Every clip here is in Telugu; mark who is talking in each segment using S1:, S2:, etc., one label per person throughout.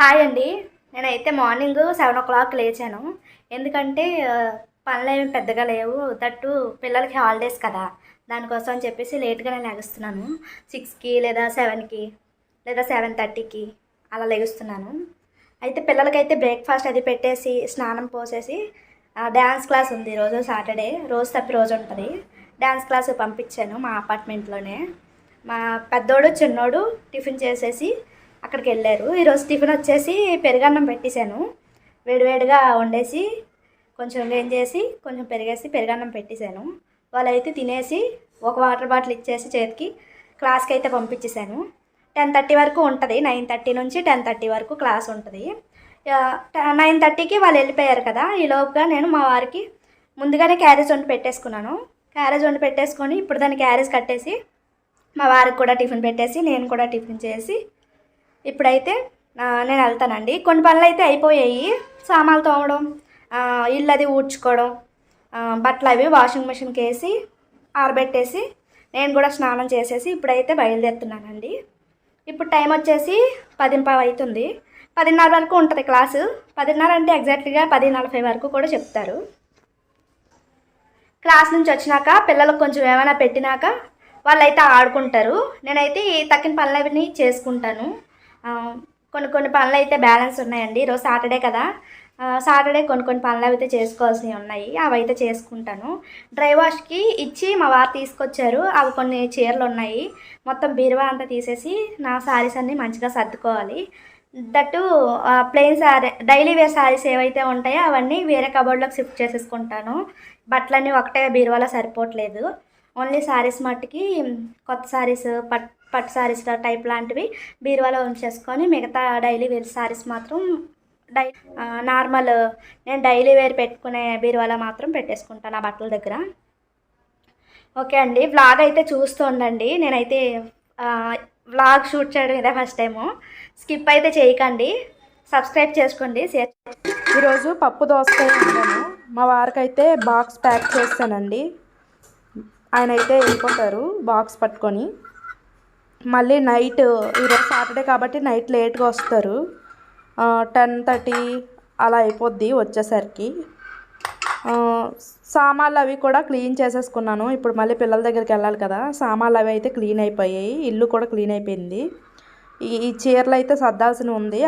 S1: హాయ్ అండి. నేనైతే మార్నింగ్ సెవెన్ ఓ క్లాక్ లేచాను. ఎందుకంటే పనులు ఏమి పెద్దగా లేవు. తట్టు పిల్లలకి హాలిడేస్ కదా. దానికోసం అని చెప్పేసి లేట్గానే లెగుస్తున్నాను. సిక్స్కి లేదా సెవెన్కి లేదా సెవెన్ థర్టీకి అలా లెగుస్తున్నాను. అయితే పిల్లలకైతే బ్రేక్ఫాస్ట్ అది పెట్టేసి స్నానం పోసేసి డ్యాన్స్ క్లాస్ ఉంది రోజు సాటర్డే. రోజు తప్పి రోజు ఉంటుంది. డ్యాన్స్ క్లాస్ పంపించాను మా అపార్ట్మెంట్లోనే. మా పెద్దోడు చిన్నోడు టిఫిన్ చేసేసి అక్కడికి వెళ్ళారు ఈరోజు టిఫిన్ వచ్చేసి పెరుగన్నం పెట్టేశాను. వేడివేడిగా వండేసి కొంచెం వేం చేసి కొంచెం పెరిగేసి పెరుగన్నం పెట్టేశాను. వాళ్ళైతే తినేసి ఒక వాటర్ బాటిల్ ఇచ్చేసి చేతికి క్లాస్కి అయితే పంపించేశాను. టెన్ థర్టీ వరకు ఉంటుంది. నైన్ థర్టీ నుంచి టెన్ థర్టీ వరకు క్లాస్ ఉంటుంది. నైన్ థర్టీకి వాళ్ళు వెళ్ళిపోయారు కదా. ఈ లోపుగా నేను మా వారికి ముందుగానే క్యారేజ్ వండి పెట్టేసుకున్నాను. క్యారేజ్ వండి పెట్టేసుకొని ఇప్పుడు దాన్ని క్యారేజ్ కట్టేసి మా వారికి కూడా టిఫిన్ పెట్టేసి నేను కూడా టిఫిన్ చేసి ఇప్పుడైతే నేను వెళ్తానండి. కొన్ని పనులు అయితే అయిపోయాయి. సామాన్లు తోమడం ఇల్లు అది ఊడ్చుకోవడం బట్టలు అవి వాషింగ్ మిషన్కి వేసి ఆరబెట్టేసి నేను కూడా స్నానం చేసేసి ఇప్పుడైతే బయలుదేరుతున్నానండి. ఇప్పుడు టైం వచ్చేసి పదింపావు అవుతుంది. పదిన్నర వరకు ఉంటుంది క్లాసు. పదిన్నర అంటే ఎగ్జాక్ట్గా పది నలభై వరకు కూడా చెప్తారు. క్లాస్ నుంచి వచ్చినాక పిల్లలకు కొంచెం ఏమైనా పెట్టినాక వాళ్ళైతే ఆడుకుంటారు. నేనైతే ఈ తక్కిన పనులవి చేసుకుంటాను. కొన్ని కొన్ని పనులు అయితే బ్యాలెన్స్ ఉన్నాయండి. ఈరోజు సాటర్డే కదా. సాటర్డే కొన్ని కొన్ని పనులు అయితే చేసుకోవాల్సినవి ఉన్నాయి. అవి అయితే చేసుకుంటాను. డ్రై వాష్కి ఇచ్చి మా వారు తీసుకొచ్చారు. అవి కొన్ని చీరలు ఉన్నాయి. మొత్తం బీరువా అంతా తీసేసి నా శారీస్ అన్నీ మంచిగా సర్దుకోవాలి. That plain sari daily wear saris ఏవైతే ఉంటాయో అవన్నీ వేరే కబోర్డ్లోకి షిఫ్ట్ చేసేసుకుంటాను. బట్టలన్నీ ఒకటే బీరువాలో సరిపోవట్లేదు. ఓన్లీ శారీస్ మట్టుకి కొత్త శారీస్ పట్ పట్టు శారీస్ టైప్ లాంటివి బీరువాలో ఉంచేసుకొని మిగతా డైలీ వేర్ శారీస్ మాత్రం డై నార్మల్ నేను డైలీ వేర్ పెట్టుకునే బీరువాలో మాత్రం పెట్టేసుకుంటాను ఆ బట్టల దగ్గర. ఓకే అండి వ్లాగ్ అయితే చూస్తూ ఉండండి. నేనైతే వ్లాగ్ షూట్ చేయడం ఇదే ఫస్ట్ టైము స్కిప్ అయితే చేయకండి. సబ్స్క్రైబ్ చేసుకోండి షేర్
S2: ఈరోజు పప్పు దోసకాయ వండాను. మా వారికైతే బాక్స్ ప్యాక్ చేస్తానండి. ఆయన అయితే వెళ్ళిపోతారు బాక్స్ పట్టుకొని. మళ్ళీ నైట్ ఈరోజు సాటర్డే కాబట్టి నైట్ లేట్గా వస్తారు. టెన్ థర్టీ అలా అయిపోద్ది వచ్చేసరికి. సామాన్లు అవి కూడా క్లీన్ చేసేసుకున్నాను. ఇప్పుడు మళ్ళీ పిల్లల దగ్గరికి వెళ్ళాలి కదా. సామాన్లు అవి అయితే క్లీన్ అయిపోయాయి. ఇల్లు కూడా క్లీన్ అయిపోయింది. ఈ ఈ చీరలు అయితే సర్దాల్సిన ఉంది.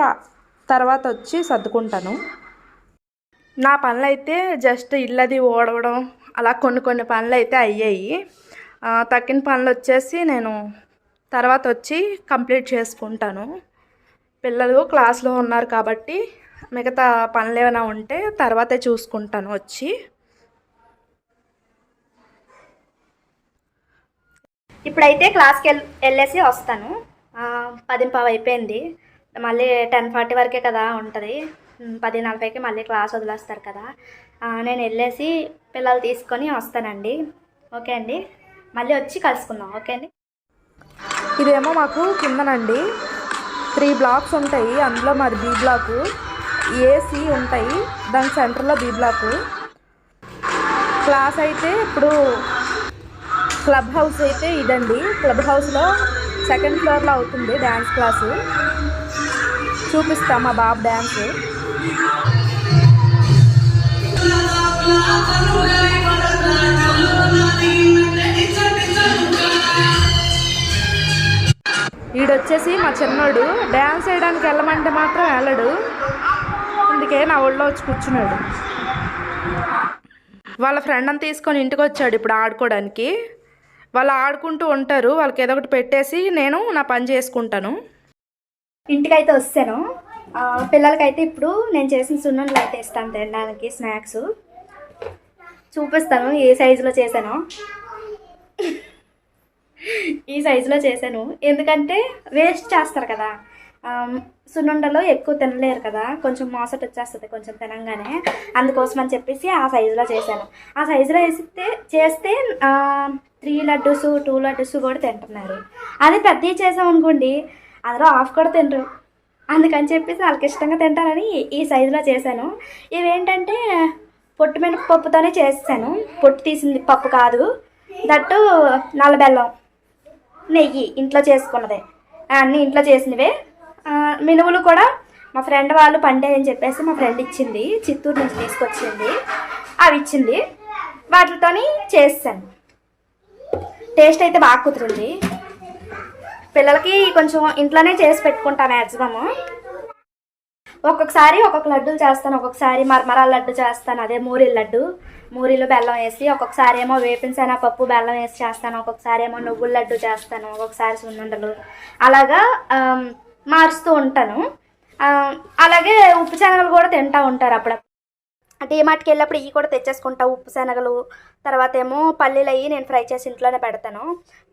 S2: తర్వాత వచ్చి సర్దుకుంటాను. నా పనులు అయితే జస్ట్ ఇల్లది ఓడవడం అలా కొన్ని కొన్ని పనులు అయితే అయ్యాయి తక్కిన పనులు వచ్చేసి నేను తర్వాత వచ్చి కంప్లీట్ చేసుకుంటాను. పిల్లలు క్లాస్లో ఉన్నారు కాబట్టి మిగతా పనులు ఏమైనా ఉంటే తర్వాతే చూసుకుంటాను వచ్చి.
S1: ఇప్పుడైతే క్లాస్కి వెళ్ వెళ్ళేసి వస్తాను. పదింపావు అయిపోయింది. మళ్ళీ టెన్ ఫార్టీ వరకే కదా ఉంటుంది. పది నలభైకి మళ్ళీ క్లాస్ వదిలేస్తారు కదా. నేను వెళ్ళేసి పిల్లలు తీసుకొని వస్తానండి. ఓకే అండి. మళ్ళీ వచ్చి కలుసుకుందాం. ఓకే అండి.
S2: ఇదేమో మాకు కిందనండి. త్రీ బ్లాక్స్ ఉంటాయి. అందులో మాది బీ బ్లాకు. ఏసీ ఉంటాయి. దాని సెంటర్లో బీ బ్లాకు. క్లాస్ అయితే ఇప్పుడు క్లబ్ హౌస్ అయితే ఇదండి. క్లబ్ హౌస్లో సెకండ్ ఫ్లోర్లో అవుతుంది డ్యాన్స్ క్లాసు. చూపిస్తాం మా బాబు డ్యాన్స్. ఈడొచ్చేసి మా చిన్నోడు డ్యాన్స్ వేయడానికి వెళ్ళమంటే మాత్రం వెళ్ళడు. అందుకే నా ఒళ్ళో వచ్చి కూర్చున్నాడు. వాళ్ళ ఫ్రెండ్ అని తీసుకొని ఇంటికి వచ్చాడు ఇప్పుడు ఆడుకోవడానికి వాళ్ళు ఆడుకుంటూ ఉంటారు. వాళ్ళకి ఏదో ఒకటి పెట్టేసి నేను నా పని చేసుకుంటాను.
S1: ఇంటికైతే వస్తాను. పిల్లలకైతే ఇప్పుడు నేను చేసిన సున్నుండలు అయితే ఇస్తాను తినడానికి స్నాక్స్. చూపిస్తాను ఏ సైజులో చేశానో. ఈ సైజులో చేశాను. ఎందుకంటే వేస్ట్ చేస్తారు కదా. సున్నుండలో ఎక్కువ తినలేరు కదా. కొంచెం మోసట వచ్చేస్తుంది కొంచెం తినంగానే. అందుకోసం అని చెప్పేసి ఆ సైజులో చేశాను. ఆ సైజులో వేస్తే చేస్తే త్రీ లడ్డూస్ టూ లడ్డూస్ కూడా తింటున్నారు. అదే పెద్దవి చేసామనుకోండి అందులో హాఫ్ కూడా తినరు. అందుకని చెప్పేసి వాళ్ళకి ఇష్టంగా తింటారని ఈ సైజులో చేశాను. ఇవేంటంటే పొట్టు మినపప్పుతోనే చేస్తాను పొట్టు తీసింది పప్పు కాదు. దట్టు నల్ల బెల్లం. నెయ్యి ఇంట్లో చేసుకున్నదే. అన్నీ ఇంట్లో చేసినవే. మినువులు మినుములు కూడా మా ఫ్రెండ్ వాళ్ళు పండే అని చెప్పేసి మా ఫ్రెండ్ ఇచ్చింది. చిత్తూరు నుంచి తీసుకొచ్చింది. అవి ఇచ్చింది. వాటితోని చేస్తాను. టేస్ట్ అయితే బాగా కుదిరింది. పిల్లలకి కొంచెం ఇంట్లోనే చేసి పెట్టుకుంటా మ్యాక్సిమము ఒక్కొక్కసారి ఒక్కొక్క లడ్డూలు చేస్తాను ఒక్కొక్కసారి మరమరాల లడ్డు చేస్తాను. అదే మూరిల లడ్డు. మూరిలో బెల్లం వేసి ఒక్కొక్కసారి ఏమో వేపిన శనగపప్పు బెల్లం వేసి చేస్తాను. ఒక్కొక్కసారి ఏమో నువ్వుల లడ్డు చేస్తాను. ఒక్కొక్కసారి సున్నుండలు. అలాగా మారుస్తూ ఉంటాను. అలాగే ఉప్పు శనగలు కూడా తింటూ ఉంటారు అప్పుడప్పుడు. డీమార్ట్కి వెళ్ళినప్పుడు ఇవి కూడా తెచ్చేసుకుంటా ఉప్పు శనగలు. తర్వాత ఏమో పల్లీలు అయ్యి నేను ఫ్రై చేసి ఇంట్లోనే పెడతాను.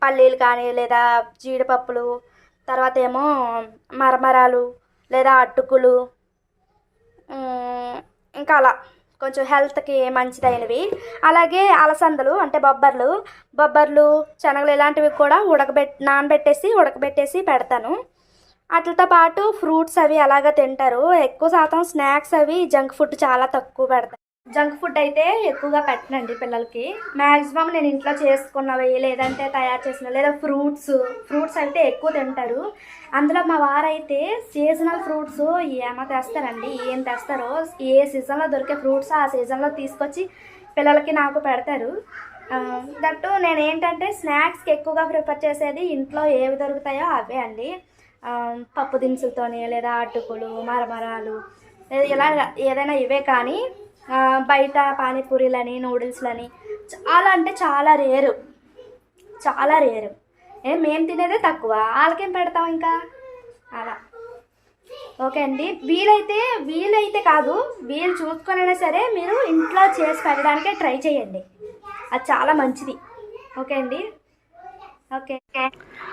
S1: పల్లీలు కానీ లేదా జీడిపప్పులు. తర్వాత ఏమో మరమరాలు లేదా అటుకులు. ఇంకా అలా. కొంచెం హెల్త్కి మంచిదైనవి. అలాగే అలసందలు అంటే బొబ్బర్లు. బొబ్బర్లు శనగలు ఇలాంటివి కూడా ఉడకబెట్ నానబెట్టేసి ఉడకబెట్టేసి పెడతాను. వాటితో పాటు ఫ్రూట్స్ అవి అలాగా తింటారు ఎక్కువ శాతం స్నాక్స్ అవి జంక్ ఫుడ్ చాలా తక్కువ పెడతాను జంక్ ఫుడ్ అయితే ఎక్కువగా పెట్టనండి పిల్లలకి. మ్యాక్సిమం నేను ఇంట్లో చేసుకున్నవి లేదంటే తయారు చేసిన లేదా ఫ్రూట్స్ ఫ్రూట్స్ అయితే ఎక్కువ తింటారు. అందులో మా వారైతే సీజనల్ ఫ్రూట్స్ ఏమో తెస్తారండి ఏం తెస్తారో ఏ సీజన్లో దొరికే ఫ్రూట్స్ ఆ సీజన్లో తీసుకొచ్చి పిల్లలకి నాకు పెడతారు. దట్టు నేను ఏంటంటే స్నాక్స్కి ఎక్కువగా ప్రిఫర్ చేసేది ఇంట్లో ఏవి దొరుకుతాయో అవే అండి. పప్పు దినుసులతోని లేదా అటుకులు మరమరాలు లేదా ఇలా ఏదైనా ఇవే కానీ బయట పానీపూరీలని నూడిల్స్లని చాలా అంటే చాలా రేరు. చాలా రేరు. ఏ మేము తినేదే తక్కువ. వాళ్ళకేం పెడతాం ఇంకా? అలా. ఓకే అండి. వీలైతే వీలైతే కాదు వీలు చూసుకొనైనా సరే మీరు ఇంట్లో చేసి పెట్టడానికే ట్రై చేయండి. అది చాలా మంచిది. ఓకే అండి. ఓకే.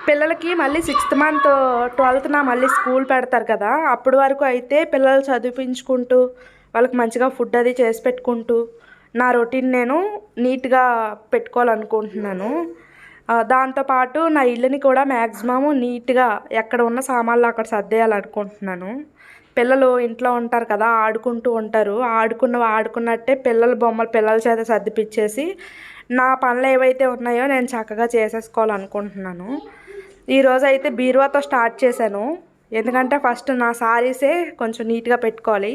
S2: పిల్లలకి మళ్ళీ సిక్స్త్ మంత్ ట్వెల్త్న మళ్ళీ స్కూల్ పెడతారు కదా అప్పటి వరకు అయితే పిల్లలు చదివించుకుంటూ వాళ్ళకి మంచిగా ఫుడ్ అది చేసి పెట్టుకుంటూ నా రొటీన్ నేను నీట్గా పెట్టుకోవాలనుకుంటున్నాను. దాంతోపాటు నా ఇల్లుని కూడా మ్యాక్సిమం నీట్గా ఎక్కడ ఉన్న సామాన్లు అక్కడ సర్దేయాలనుకుంటున్నాను. పిల్లలు ఇంట్లో ఉంటారు కదా ఆడుకుంటూ ఉంటారు. ఆడుకున్నవి ఆడుకున్నట్టే పిల్లల బొమ్మలు పిల్లల చేత సర్దిపిచ్చేసి నా పనులు ఏవైతే ఉన్నాయో నేను చక్కగా చేసేసుకోవాలనుకుంటున్నాను. ఈరోజు అయితే బీరువాతో స్టార్ట్ చేశాను. ఎందుకంటే ఫస్ట్ నా సారీసే కొంచెం నీట్గా పెట్టుకోవాలి.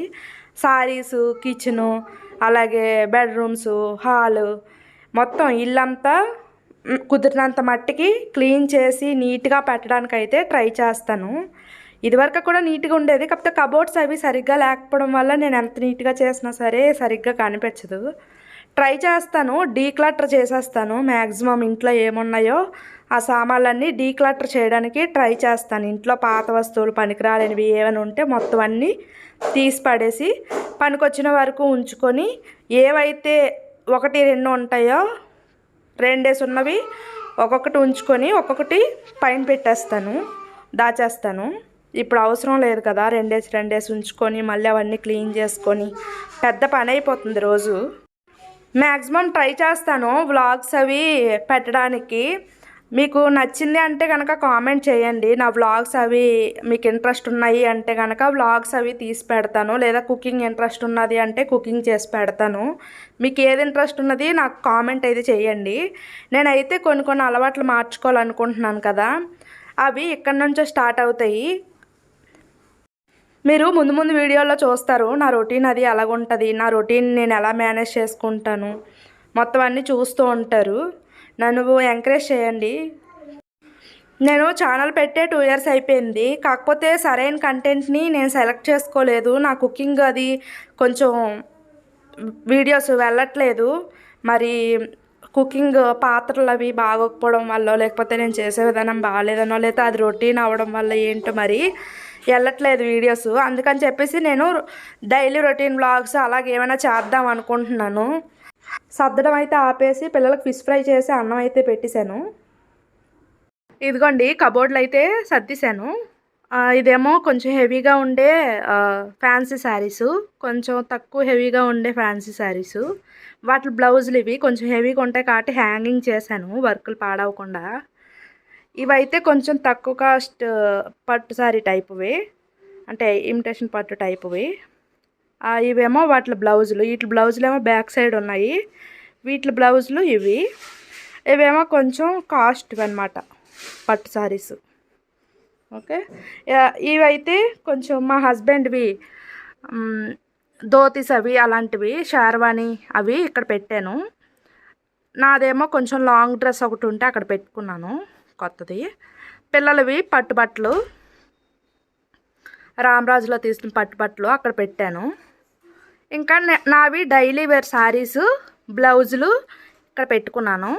S2: సారీసు కిచెను అలాగే బెడ్రూమ్స్ హాలు మొత్తం ఇల్లంతా కుదిరినంత మట్టికి క్లీన్ చేసి నీట్గా పెట్టడానికి అయితే ట్రై చేస్తాను. ఇదివరకు కూడా నీట్గా ఉండేది. కాకపోతే కబోర్డ్స్ అవి సరిగ్గా లేకపోవడం వల్ల నేను ఎంత నీట్గా చేసినా సరే సరిగ్గా కనిపించదు. ట్రై చేస్తాను. డీక్లటర్ చేసేస్తాను. మ్యాక్సిమం ఇంట్లో ఏమున్నాయో ఆ సామాన్లన్నీ డీక్లటర్ చేయడానికి ట్రై చేస్తాను. ఇంట్లో పాత వస్తువులు పనికిరాలేనివి ఏమైనా ఉంటే మొత్తం అన్నీ తీసి పడేసి పనికొచ్చిన వరకు ఉంచుకొని ఏవైతే ఒకటి రెండు ఉంటాయో రెండేసి ఉన్నవి ఒక్కొక్కటి ఉంచుకొని ఒక్కొక్కటి పైన పెట్టేస్తాను దాచేస్తాను. ఇప్పుడు అవసరం లేదు కదా రెండేసి రెండేసి ఉంచుకొని మళ్ళీ అవన్నీ క్లీన్ చేసుకొని పెద్ద పని అయిపోతుంది రోజు. మ్యాక్సిమం ట్రై చేస్తాను వ్లాగ్స్ అవి పెట్టడానికి. మీకు నచ్చింది అంటే కనుక కామెంట్ చేయండి. నా వ్లాగ్స్ అవి మీకు ఇంట్రెస్ట్ ఉన్నాయి అంటే కనుక వ్లాగ్స్ అవి తీసి పెడతాను. లేదా కుకింగ్ ఇంట్రెస్ట్ ఉన్నది అంటే కుకింగ్ చేసి పెడతాను. మీకు ఏది ఇంట్రెస్ట్ ఉన్నది నాకు కామెంట్ అయితే చేయండి. నేనైతే కొన్ని కొన్ని అలవాట్లు మార్చుకోవాలనుకుంటున్నాను కదా. అవి ఇక్కడ నుంచో స్టార్ట్ అవుతాయి. మీరు ముందు ముందు వీడియోలో చూస్తారు నా రొటీన్ అది ఎలాగుంటుంది నా రొటీన్ నేను ఎలా మేనేజ్ చేసుకుంటాను మొత్తం అన్నీ చూస్తూ ఉంటారు. నన్ను ఎంకరేజ్ చేయండి. నేను ఛానల్ పెట్టే టూ ఇయర్స్ అయిపోయింది. కాకపోతే సరైన కంటెంట్ని నేను సెలెక్ట్ చేసుకోలేదు. నా కుకింగ్ అది కొంచెం వీడియోస్ వెళ్ళట్లేదు. మరి కుకింగ్ పాత్రలు అవి బాగోకపోవడం వల్ల లేకపోతే నేను చేసే విధానం బాగాలేదనో లేకపోతే అది రొటీన్ అవ్వడం వల్ల ఏంటో మరి వెళ్ళట్లేదు వీడియోస్ అందుకని చెప్పేసి నేను డైలీ రొటీన్ బ్లాగ్స్ అలాగే ఏమైనా చేద్దాం అనుకుంటున్నాను. సర్దడం అయితే ఆపేసి పిల్లలకు ఫిష్ ఫ్రై చేసి అన్నం అయితే పెట్టేశాను. ఇదిగోండి కబోర్డ్లు అయితే సర్దిశాను. ఇదేమో కొంచెం హెవీగా ఉండే ఫ్యాన్సీ శారీసు కొంచెం తక్కువ హెవీగా ఉండే ఫ్యాన్సీ శారీసు వాటి బ్లౌజులు ఇవి కొంచెం హెవీగా ఉంటాయి కాబట్టి హ్యాంగింగ్ చేశాను వర్కులు పాడవకుండా. ఇవైతే కొంచెం తక్కువ కాస్ట్ పట్టు శారీ టైపువి అంటే ఇమిటేషన్ పట్టు టైపువి ఇవేమో వాటి బ్లౌజులు వీటి బ్లౌజులు ఏమో బ్యాక్ సైడ్ ఉన్నాయి. వీటి బ్లౌజులు ఇవి. ఇవేమో కొంచెం కాస్ట్ అనమాట పట్టు శారీస్ ఓకే? ఇవైతే కొంచెం మా హస్బెండ్వి ధోతీస్ అవి అలాంటివి షార్వాణి అవి ఇక్కడ పెట్టాను. నాదేమో కొంచెం లాంగ్ డ్రెస్ ఒకటి ఉంటే అక్కడ పెట్టుకున్నాను కొత్తది. పిల్లలవి పట్టుబట్టలు రామరాజులో తీసిన పట్టుబట్టలు అక్కడ పెట్టాను. ఇంకా నావి డైలీ వేర్ శారీస్ బ్లౌజులు ఇక్కడ పెట్టుకున్నాను.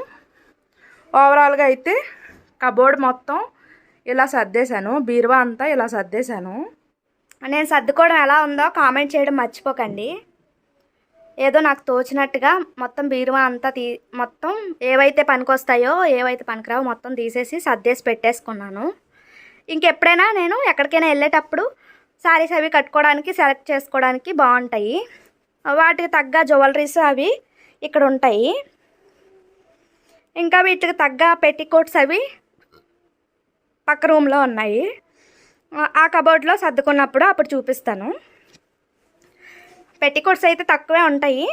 S2: ఓవరాల్గా అయితే కబోర్డ్ మొత్తం ఇలా సర్దేశాను బీరువా అంతా ఇలా సర్దేశాను.
S1: నేను సర్దుకోవడం ఎలా ఉందో కామెంట్ చేయడం మర్చిపోకండి. ఏదో నాకు తోచినట్టుగా మొత్తం బీరువా అంతా తీ మొత్తం ఏవైతే పనికొస్తాయో ఏవైతే పనికిరావో మొత్తం తీసేసి సర్దేసి పెట్టేసుకున్నాను. ఇంకెప్పుడైనా నేను ఎక్కడికైనా వెళ్ళేటప్పుడు శారీస్ అవి కట్టుకోవడానికి సెలెక్ట్ చేసుకోవడానికి బాగుంటాయి. వాటికి తగ్గ జ్యువెలరీస్ అవి ఇక్కడ ఉంటాయి. ఇంకా వీటికి తగ్గ పెట్టికోట్స్ అవి పక్క రూమ్లో ఉన్నాయి. ఆ- కబోర్డ్లో సర్దుకున్నప్పుడు అప్పుడు చూపిస్తాను. పెట్టికోట్స్ అయితే తక్కువే ఉంటాయి.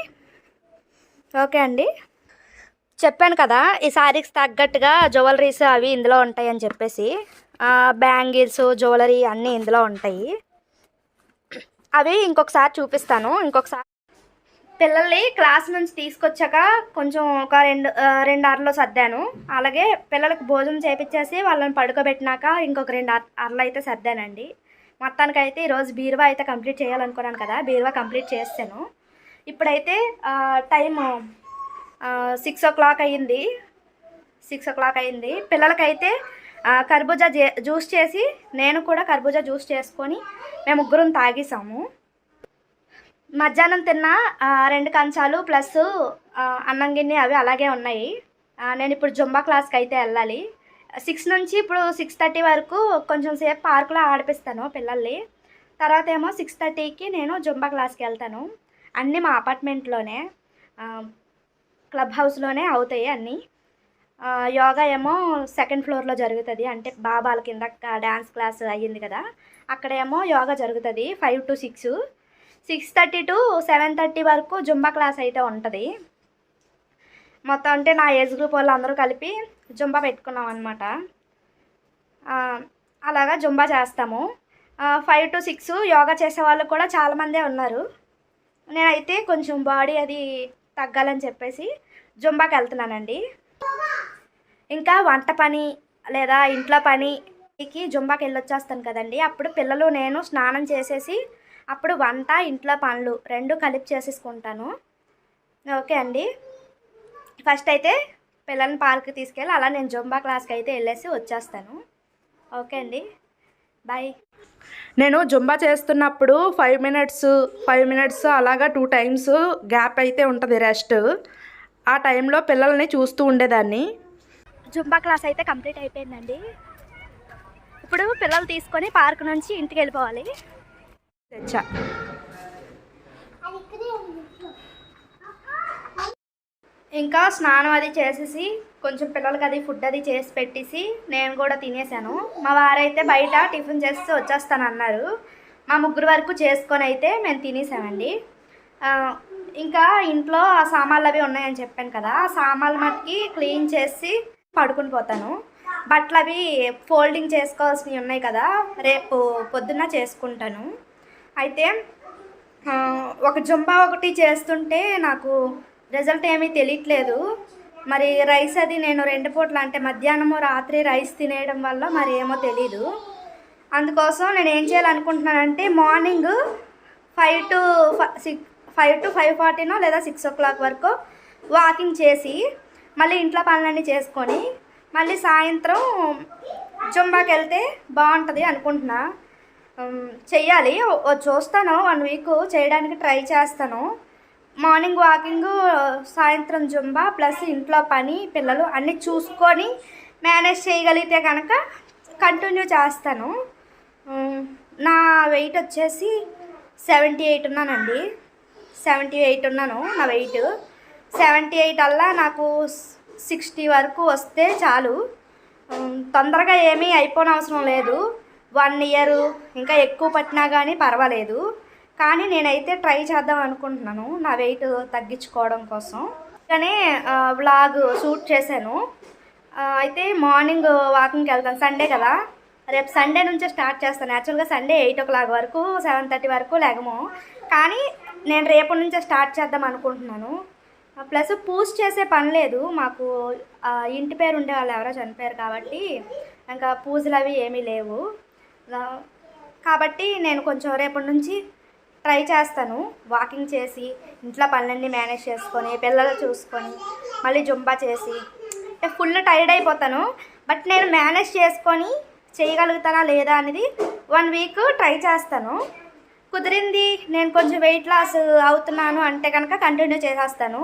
S1: ఓకే అండి. చెప్పాను కదా ఈ శారీకి తగ్గట్టుగా జ్యువెలరీస్ అవి ఇందులో ఉంటాయి అని చెప్పేసి. బ్యాంగిల్స్ జ్యువెలరీ అన్నీ ఇందులో ఉంటాయి. అవి ఇంకొకసారి చూపిస్తాను. ఇంకొకసారి పిల్లల్ని క్లాస్ నుంచి తీసుకొచ్చాక కొంచెం ఒక రెండు రెండు అరలో సర్దాను. అలాగే పిల్లలకు భోజనం చేపించేసి వాళ్ళని పడుకోబెట్టినాక ఇంకొక రెండు అర- అరలు అయితే సర్దానండి. మొత్తానికి అయితే ఈరోజు బీరువా అయితే కంప్లీట్ చేయాలనుకున్నాను కదా బీరువా కంప్లీట్ చేస్తాను. ఇప్పుడైతే టైం సిక్స్ ఓ క్లాక్ అయ్యింది. సిక్స్ ఓ క్లాక్ అయింది పిల్లలకైతే కర్బూజా జ్యూస్ చేసి నేను కూడా కర్బూజా జ్యూస్ చేసుకొని మేము ముగ్గురం తాగేసాము. మధ్యాహ్నం తిన్న రెండు కంచాలు ప్లస్ అన్నం గిన్నె అవి అలాగే ఉన్నాయి. నేను ఇప్పుడు జుంబా క్లాస్కి అయితే వెళ్ళాలి. సిక్స్ నుంచి ఇప్పుడు సిక్స్ థర్టీ వరకు కొంచెం సేపు పార్కులో ఆడిపిస్తాను పిల్లల్ని. తర్వాత ఏమో సిక్స్ థర్టీకి నేను జుంబా క్లాస్కి వెళ్తాను. అన్నీ మా అపార్ట్మెంట్లోనే క్లబ్ హౌస్లోనే అవుతాయి అన్నీ. యోగా ఏమో సెకండ్ ఫ్లోర్లో జరుగుతుంది. అంటే బాబాల కింద డ్యాన్స్ క్లాస్ అయ్యింది కదా. అక్కడేమో యోగా జరుగుతుంది five to six. Six thirty to seven thirty వరకు జుంబా క్లాస్ అయితే ఉంటుంది. మొత్తం అంటే నా ఏజ్ గ్రూప్ వాళ్ళు అందరూ కలిపి జుంబా పెట్టుకున్నాం అనమాట అలాగా జుంబా చేస్తాము. ఫైవ్ టు సిక్స్ యోగా చేసే వాళ్ళు కూడా చాలామందే ఉన్నారు. నేనైతే కొంచెం బాడీ అది తగ్గాలని చెప్పేసి జుంబాకి వెళ్తున్నానండి. ఇంకా వంట పని లేదా ఇంట్లో పనికి జుంబాకి వెళ్ళొచ్చేస్తాను కదండి. అప్పుడు పిల్లలు నేను స్నానం చేసేసి అప్పుడు వంట ఇంట్లో పనులు రెండు కలిపి చేసేసుకుంటాను. ఓకే అండి. ఫస్ట్ అయితే పిల్లల్ని పార్క్కి తీసుకెళ్ళి అలా నేను జుంబా క్లాస్కి అయితే వెళ్ళేసి వచ్చేస్తాను. ఓకే అండి. బాయ్
S2: నేను జుంబా చేస్తున్నప్పుడు ఫైవ్ మినిట్స్ ఫైవ్ మినిట్స్ అలాగా టూ టైమ్స్ గ్యాప్ అయితే ఉంటుంది రెస్ట్. ఆ టైంలో పిల్లల్ని చూస్తూ ఉండేదాన్ని.
S1: జుంబా క్లాస్ అయితే కంప్లీట్ అయిపోయిందండి. ఇప్పుడు పిల్లలు తీసుకొని పార్క్ నుంచి ఇంటికి వెళ్ళిపోవాలి.
S2: తెచ్చా.
S1: ఇంకా స్నానం అది చేసేసి కొంచెం పిల్లలకి అది ఫుడ్ అది చేసి పెట్టేసి నేను కూడా తినేసాను. మా వారైతే బయట టిఫిన్ చేసి వచ్చేస్తానన్నారు. మా ముగ్గురు వరకు చేసుకొని అయితే మేము తినేసామండి. ఇంకా ఇంట్లో ఆ సామాన్లు అవి ఉన్నాయని చెప్పాను కదా ఆ సామాన్లు మట్టుకి క్లీన్ చేసి పడుకుని పోతాను. బట్టలు అవి ఫోల్డింగ్ చేసుకోవాల్సినవి ఉన్నాయి కదా రేపు పొద్దున్న చేసుకుంటాను. అయితే ఒక జుంబా ఒకటి చేస్తుంటే నాకు రిజల్ట్ ఏమీ తెలియట్లేదు. మరి రైస్ అది నేను రెండు పూట్ల అంటే మధ్యాహ్నము రాత్రి రైస్ తినేయడం వల్ల మరి ఏమో తెలీదు. అందుకోసం నేను ఏం చేయాలనుకుంటున్నానంటే morning five to six five to five ఫార్టీనో లేదా సిక్స్ ఓ క్లాక్ వరకు వాకింగ్ చేసి మళ్ళీ ఇంట్లో పనులన్నీ చేసుకొని మళ్ళీ సాయంత్రం జుంబాకి వెళ్తే బాగుంటుంది అనుకుంటున్నా. చెయ్యాలి. చూస్తాను. వన్ వీక్ చేయడానికి ట్రై చేస్తాను. మార్నింగ్ వాకింగ్ సాయంత్రం జుంబా ప్లస్ ఇంట్లో పని పిల్లలు అన్నీ చూసుకొని మేనేజ్ చేయగలిగితే కనుక కంటిన్యూ చేస్తాను. నా వెయిట్ వచ్చేసి సెవెంటీ ఎయిట్ ఉన్నానండి. సెవెంటీ ఎయిట్ ఉన్నాను నా వెయిట్. సెవెంటీ ఎయిట్ అల్లా నాకు సిక్స్టీ వరకు వస్తే చాలు. తొందరగా ఏమీ అయిపోనవసరం లేదు. వన్ ఇయర్ ఇంకా ఎక్కువ పట్టినా కానీ పర్వాలేదు. కానీ నేనైతే ట్రై చేద్దాం అనుకుంటున్నాను నా వెయిట్ తగ్గించుకోవడం కోసం. కానీ వ్లాగ్ షూట్ చేశాను. అయితే మార్నింగ్ వాకింగ్కి వెళ్తాను సండే కదా. రేపు సండే నుంచే స్టార్ట్ చేస్తాను. యాక్చువల్గా సండే ఎయిట్ ఓ క్లాక్ వరకు సెవెన్ థర్టీ వరకు లేగము. కానీ నేను రేపటి నుంచే స్టార్ట్ చేద్దాం అనుకుంటున్నాను. ప్లస్ పూజ చేసే పని లేదు. మాకు ఇంటి పేరు ఉండే వాళ్ళు ఎవరో చనిపోయారు కాబట్టి ఇంకా పూజలు అవి ఏమీ లేవు. కాబట్టి నేను కొంచెం రేపటి నుంచి ట్రై చేస్తాను. వాకింగ్ చేసి ఇంట్లో పనులన్నీ మేనేజ్ చేసుకొని పిల్లలు చూసుకొని మళ్ళీ జుంబా చేసి. అంటే ఫుల్ టైర్డ్ అయిపోతాను. బట్ నేను మేనేజ్ చేసుకొని చేయగలుగుతానా లేదా అనేది వన్ వీక్ ట్రై చేస్తాను. కుదిరింది నేను కొంచెం వెయిట్ లాస్ అవుతున్నాను అంటే కనుక కంటిన్యూ చేసేస్తాను.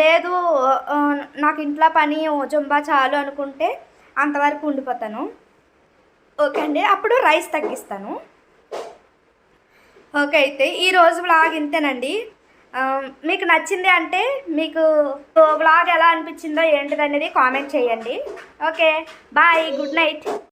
S1: లేదు నాకు ఇంట్లో పని జుంబా చాలు అనుకుంటే అంతవరకు ఉండిపోతాను. ఓకే అండి అప్పుడు రైస్ తగ్గిస్తాను. ఓకే అయితే ఈరోజు వ్లాగ్ ఇంతేనండి. మీకు నచ్చింది అంటే మీకు వ్లాగ్ ఎలా అనిపించిందో ఏంటిదనేది కామెంట్ చేయండి. Okay bye good night